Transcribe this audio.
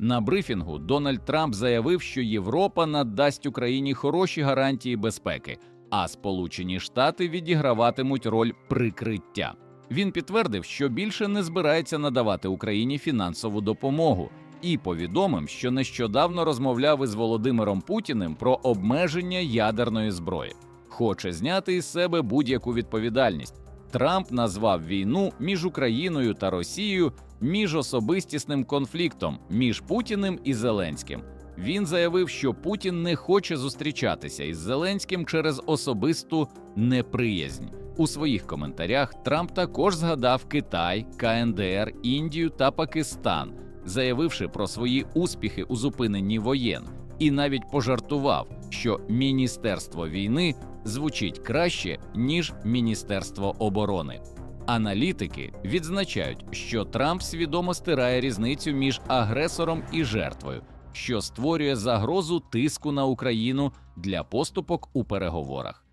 На брифінгу Дональд Трамп заявив, що Європа надасть Україні хороші гарантії безпеки, а Сполучені Штати відіграватимуть роль прикриття. Він підтвердив, що більше не збирається надавати Україні фінансову допомогу, і повідомив, що нещодавно розмовляв із Володимиром Путіним про обмеження ядерної зброї. Хоче зняти із себе будь-яку відповідальність. Трамп назвав війну між Україною та Росією міжособистісним конфліктом між Путіним і Зеленським. Він заявив, що Путін не хоче зустрічатися із Зеленським через особисту неприязнь. У своїх коментарях Трамп також згадав Китай, КНДР, Індію та Пакистан, заявивши про свої успіхи у зупиненні воєн, і навіть пожартував, що Міністерство війни звучить краще ніж Міністерство оборони. Аналітики відзначають, що Трамп свідомо стирає різницю між агресором і жертвою, що створює загрозу тиску на Україну для поступок у переговорах.